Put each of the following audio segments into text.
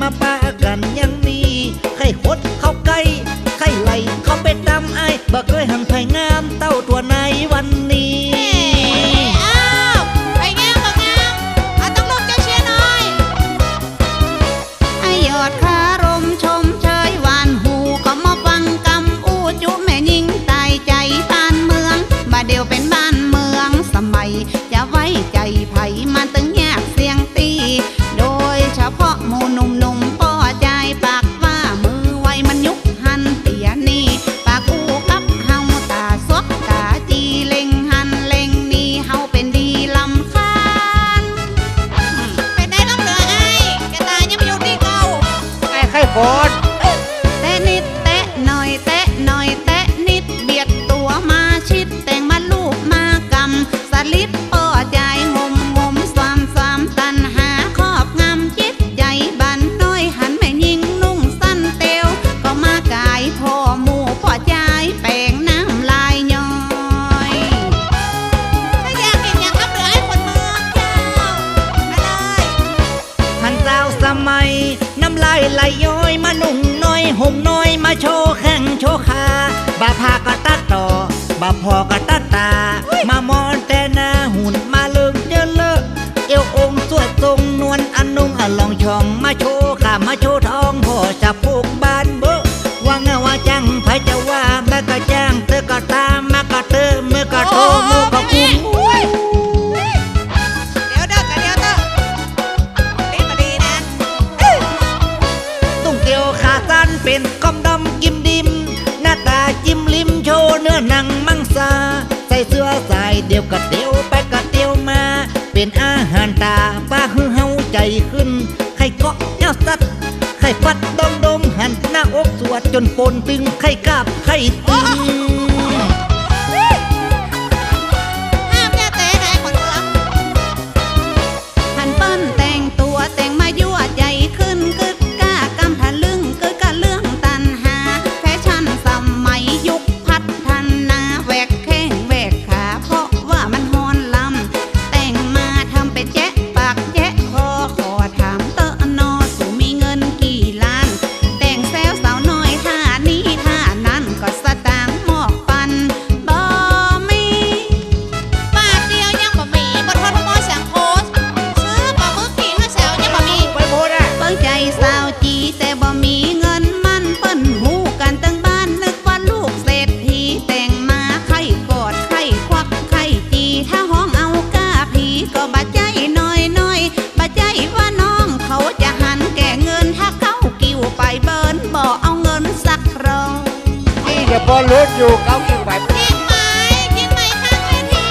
มาปากันยังมีไข่คดเข้าใกล้ไข่ไหลเข้าไปตามไอ้บ่เคยหันไผ่งามาพากตัดต่อบ่พอกตัดตา มามอนแต่หน้าหุ่นมาเลิงเยอเลิะเอวองสวดทรงนวลอันนุ่งอันลองชองมาโชว์ค่ะมาโชว์ จนปนตึงไข่กับไข่ตึง บอลลุ้นอยู่เขาเก่งไปกินไหมกินไหมข้างเวที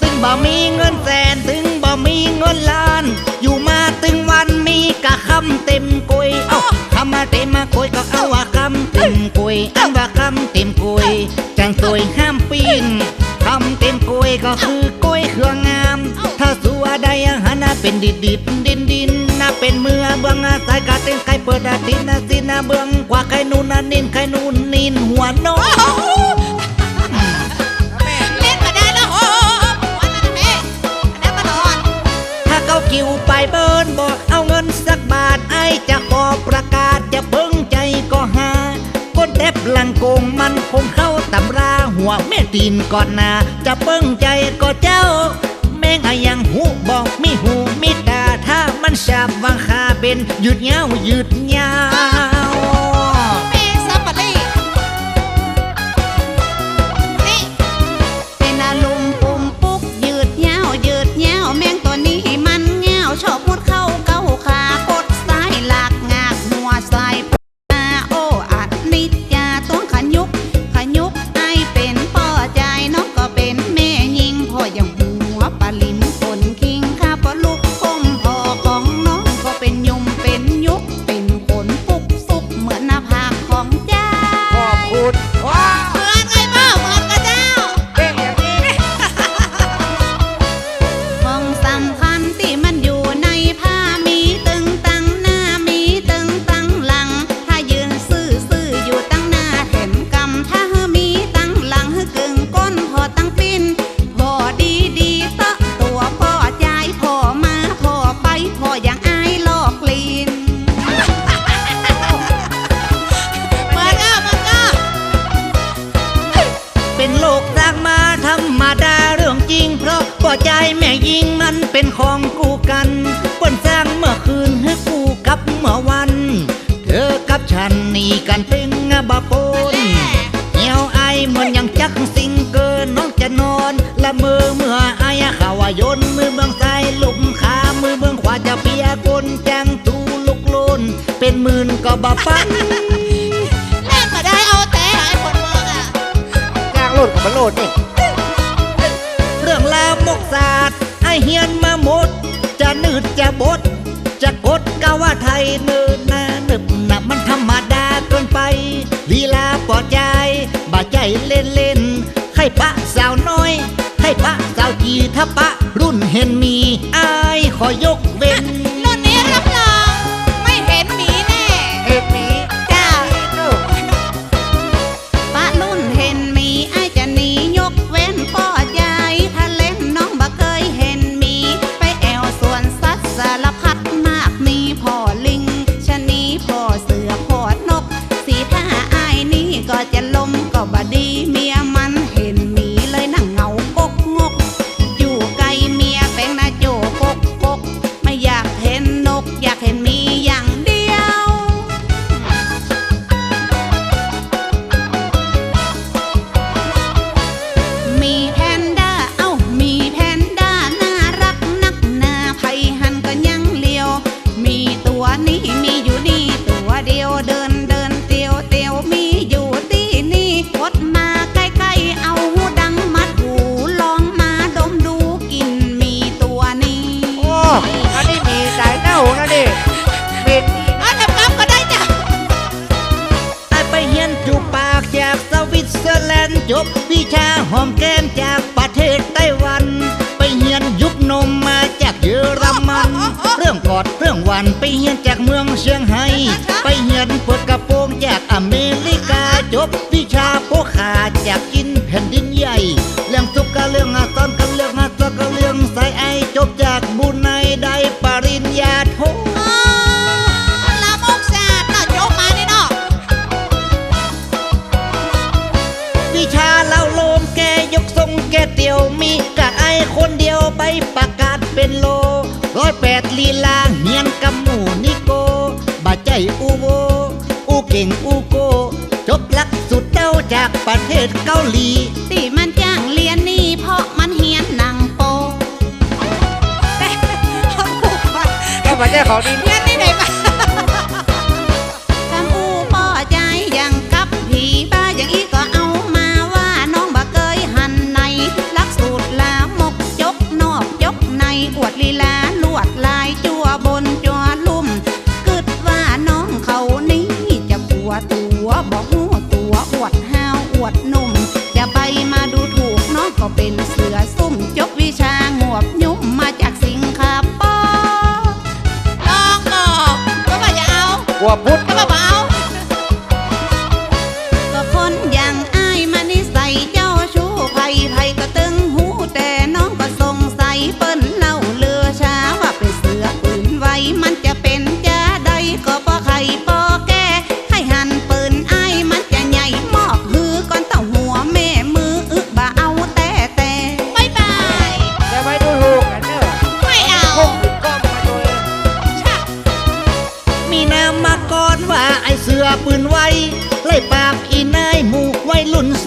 ตึงบ่มีเงินแสนตึงบ่มีเงินล้าน อยู่มาตึงวันมีกะคำเต็มกุยเอ้าคำมาเต็มมากุยก็เอาว่าคำเต็มกุยอันว่าคำเต็มกุยจังสวยห้ามปีนคำเต็มกุยก็คือกุยเครื่องงาม ถ้าสัวได้อาหารเป็นดิบดิบดิน เป็นเมื่อเบื้องสายกาเต้นใครเปิดอาทินาสินาเบื้องกว่าใครนูนนินใครนูนนินหัวโนคิวไปเบิร์นบอกเอาเงินสักบาทไอจะบอประกาศจะเบิ้งใจก็หาก้นแทบลังโกงมันคงเข้าตำราหัวแม่ตีนก่อนนาจะเบิ้งใจก็เจ้า ดงอยังหูบอกมีหูมีตาถ้ามันชาบว่าคาเป็นหยุดเงาหยุดยาว ลดนี่เรื่องราวมกศาสตร์ไอเฮียนมาหมด จะนืดจะบด จะกดก็ว่าไทยเนินนาหนึบหนับมันธรรมดาเกินไป ลีลาปอดใจ บาใจเล่นเล่นให้ปะสาวน้อย ให้ปะสาวจีถ้าปะรุ่นเห็นมีอายขอยก ให้ ไปเหียนเปิดกระโปรงจากอเมริกาจบวิชาโปขาจากกินแผ่นดินใหญ่ เรื่องทุกกะเรื่องอาตอนกันเรื่องอาตอนกัเรื่องสายไอจบจากบุญในได้ปริญญาโทเดียวมีกะไอคนเดียวไปประกาศเป็นโลร้อยแปดลีลาเฮียนกับหมู เก่งอูโกจบลักสุดเต้าจากประเทศเกาหลี ที่มันจ้างเรียนนี่เพราะมันเฮียนหนังโปแต่ขาบอกว่ระเทศเขาดีเนี่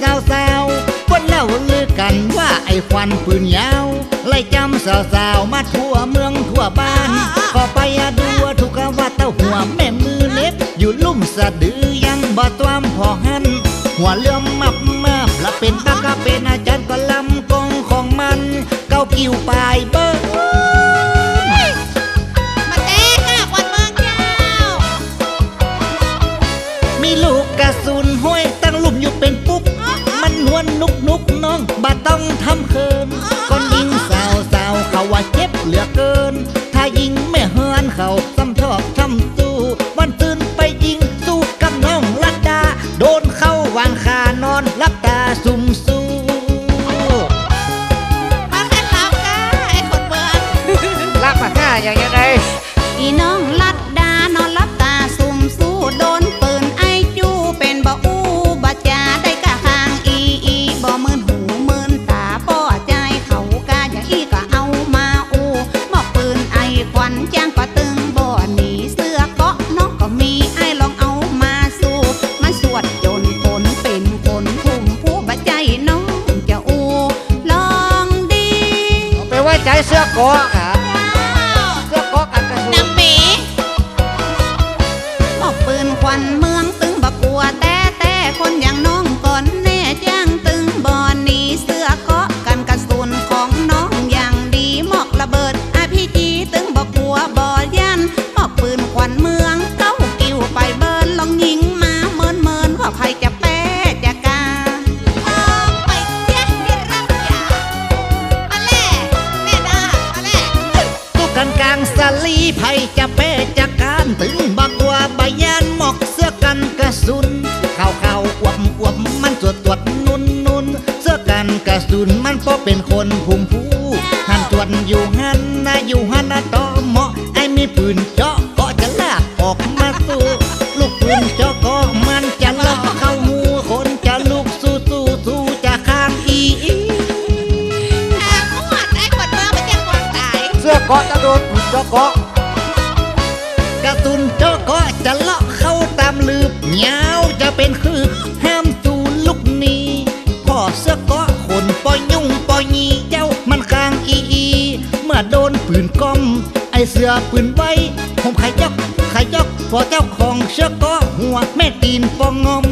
สาวสาวคนเล่าลือกันว่าไอ้ควันปืนยาวไล่จำสาวสาวมาทั่วเมืองทั่วบ้านก็ไปดูทุกว่าเต้าหัวแม่มือเล็บ อยู่ลุ่มสะดือยังบ่ตวมพอหันหัวเลื่อมมับมาบละเป็นตากะเป็นอาจารย์ก็ลำกองของมัน เก้ากิ่วปลายเบอร์ งทำเคินก่อนยิงสาวสาวเขาว่าเจ็บเหลือเกิน ถ้ายิงไม่เฮือนเขาซ้ำชอบทำสู้วันตื่นไปยิงสู้กับน้องลัดดา โดนเข้าวางขานอนลับตาสุ่มส อปืนไว้ผมไข่จกไข่จอกพอเจ้าของเชือกก็หัวแม่ตีนฟองงม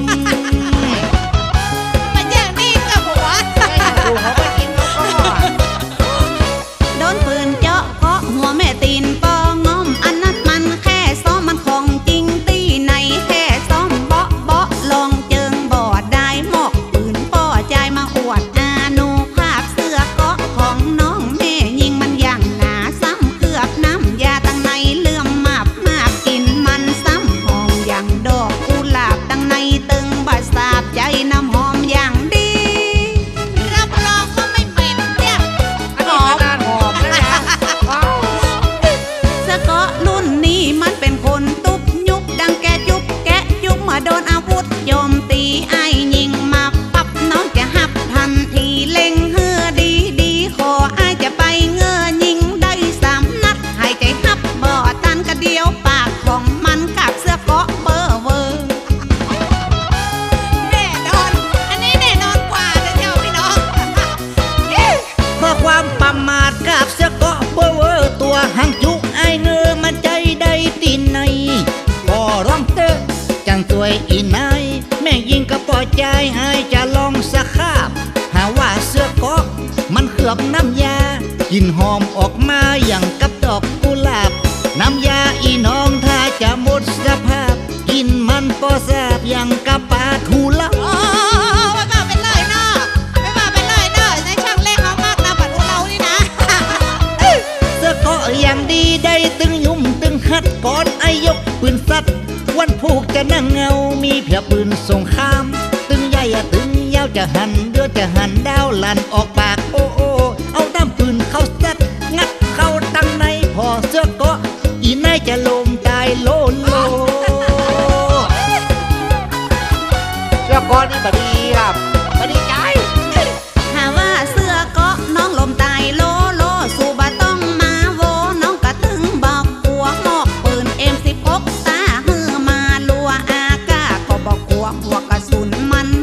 ยังกับปลาทูละโอ้ว่าก็เป็นเลยเนาะไม่ว่าเป็นเลยเนาะในช่างเล็กเขามากนะปัดของเรานี่นะเสื้อก็ยางดีได้ตึงยุ่มตึงหัดกอนไอยกปืนสัตวันผูกจะนั่งเงา มีเพียปืนสงคราม ตึงใหญ่ตึงยาวจะหันเดือจะหันดาวลันออกปากโอ้โอเอาน้ำปืนเข้าสัดงัดเข้าตั้งในพอเสื้อก็อีนายจะลมตายโลนโล สุนมัน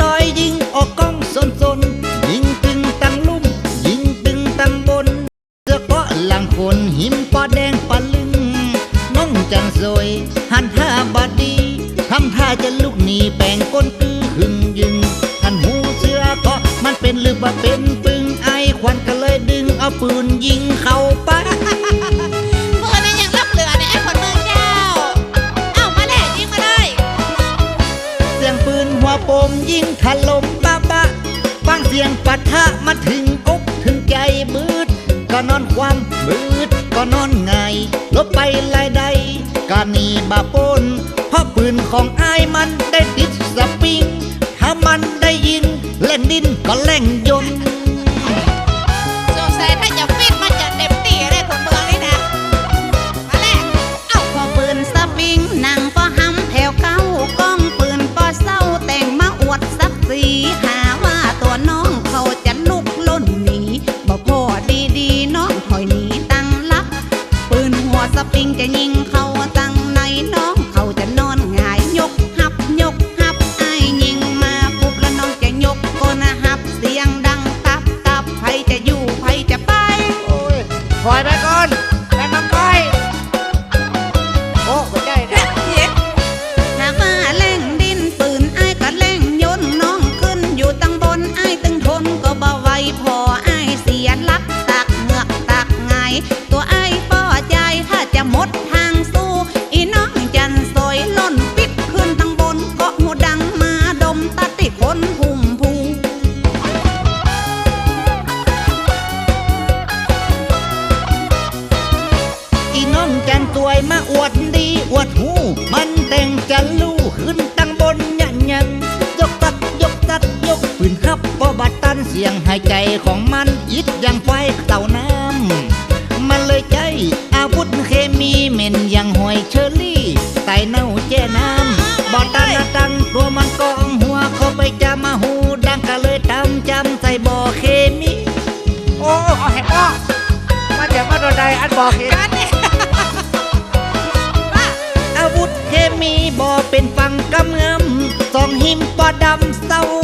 ต่อยยิงอกก็ นอนความมืดก็นอนไงลบไปลายใดกานีบาปนเพราะปืนของอายมัน ดำเศร้า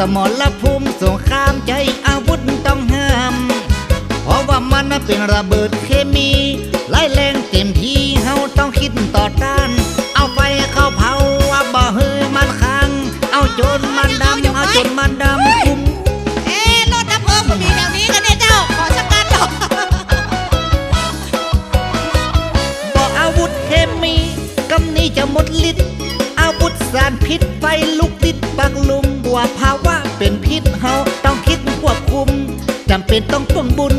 tomó la เป็นต้องทนบุญ